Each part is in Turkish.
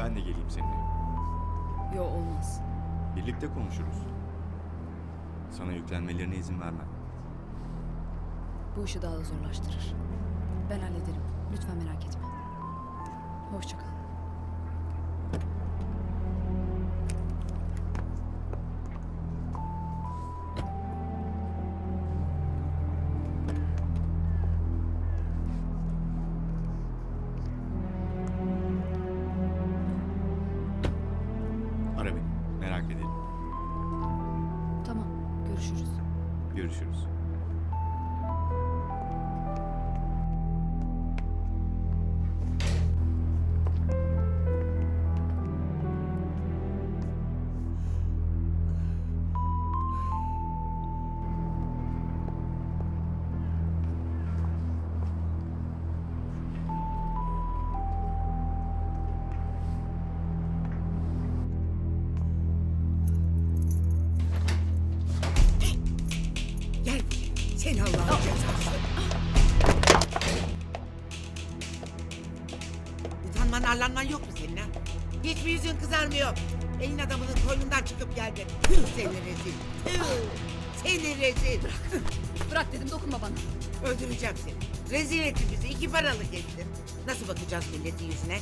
Ben de geleyim seninle. Yo olmaz. Birlikte konuşuruz. Sana yüklenmelerine izin vermem. Bu işi daha da zorlaştırır. Ben hallederim. Lütfen merak etme. Hoşça kal. Görüşürüz. Görüşürüz. Sen Allah'ın cezası. Utanman arlanman yok mu senin ha? Hiç mi yüzün kızarmıyor? Elin adamının koynundan çıkıp geldin. Tüh seni rezil. Tüh. Seni rezil. Bırak dedim dokunma bana. Öldüreceğim seni. Rezil ettin bizi. iki paralık ettin. Nasıl bakacağız milletin yüzüne?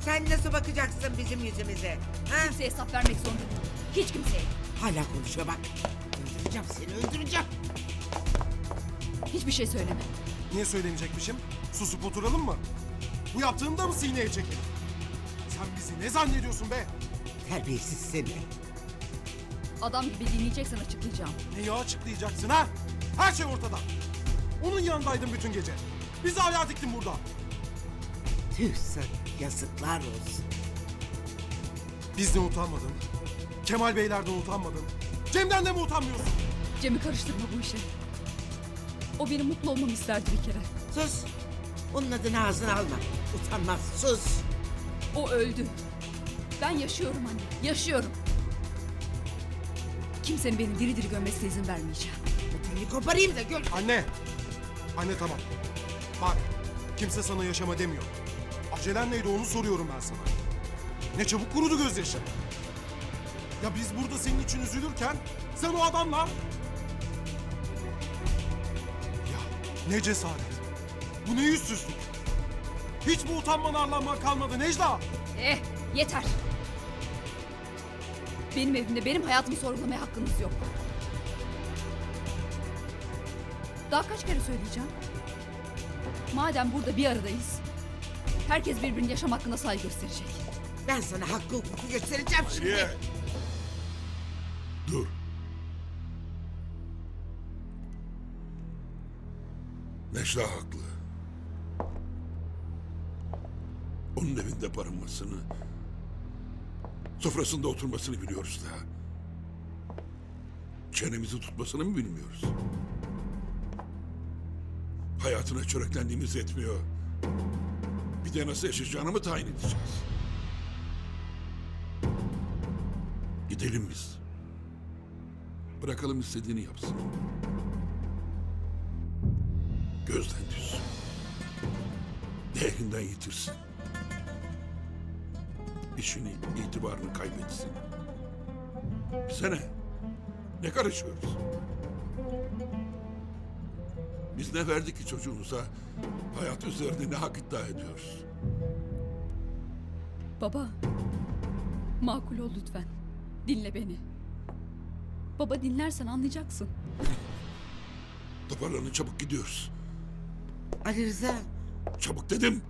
Sen nasıl bakacaksın bizim yüzümüze? Ha? Kimseye hesap vermek zorunda değilim. Hiç kimseye. Hala konuşuyor bak. Öldüreceğim seni öldüreceğim. Hiçbir şey söyleme. Niye söylemeyecekmişim? Susup oturalım mı? Bu yaptığını da mı sineye çekelim? Sen bizi ne zannediyorsun be? Terbiyesiz seni. Adam gibi dinleyeceksen açıklayacağım. Neyi açıklayacaksın ha? Her şey ortada. Onun yanındaydın bütün gece. Bizi ayağa diktin burada. Tüh sana yazıklar olsun. Bizden utanmadın. Kemal Beylerden utanmadın. Cem'den de mi utanmıyorsun? Cem'i karıştırma bu işe. O benim mutlu olmamı isterdi bir kere. Sus. Onun adını ağzına alma. Utanmaz. Sus. O öldü. Ben yaşıyorum anne. Yaşıyorum. Kimsenin beni diri diri gömmesine izin vermeyeceğim. Ötünü koparayım da gör. Anne. Anne tamam. Bak kimse sana yaşama demiyor. Acelen neydi onu soruyorum ben sana. Ne çabuk kurudu gözyaşı. Ya biz burada senin için üzülürken sen o adamla... ne cesaret. Bu ne yüzsüzlük. Hiç bu utanman arlanman kalmadı Necla. Eh yeter. Benim evimde benim hayatımı sorgulamaya hakkınız yok. Daha kaç kere söyleyeceğim? Madem burada bir aradayız, herkes birbirinin yaşam hakkına saygı gösterecek. Ben sana hakkı hukuku göstereceğim şimdi. Dur. Necla haklı. Onun evinde barınmasını, sofrasında oturmasını biliyoruz da. Çenemizi tutmasını mı bilmiyoruz? Hayatına çöreklendiğimiz yetmiyor. Bir de nasıl yaşayacağını mı tayin edeceğiz? Gidelim biz. Bırakalım istediğini yapsın. Gözden düşsün. Değerinden yitirsin. İşini, itibarını kaybetsin. Bize ne? Ne karışıyoruz? Biz ne verdik ki çocuğumuza? Hayat üzerinde ne hak iddia ediyoruz? Baba, makul ol lütfen. Dinle beni. Baba dinlersen anlayacaksın. Toparlanın çabuk gidiyoruz. Ali Rıza Çabuk dedim.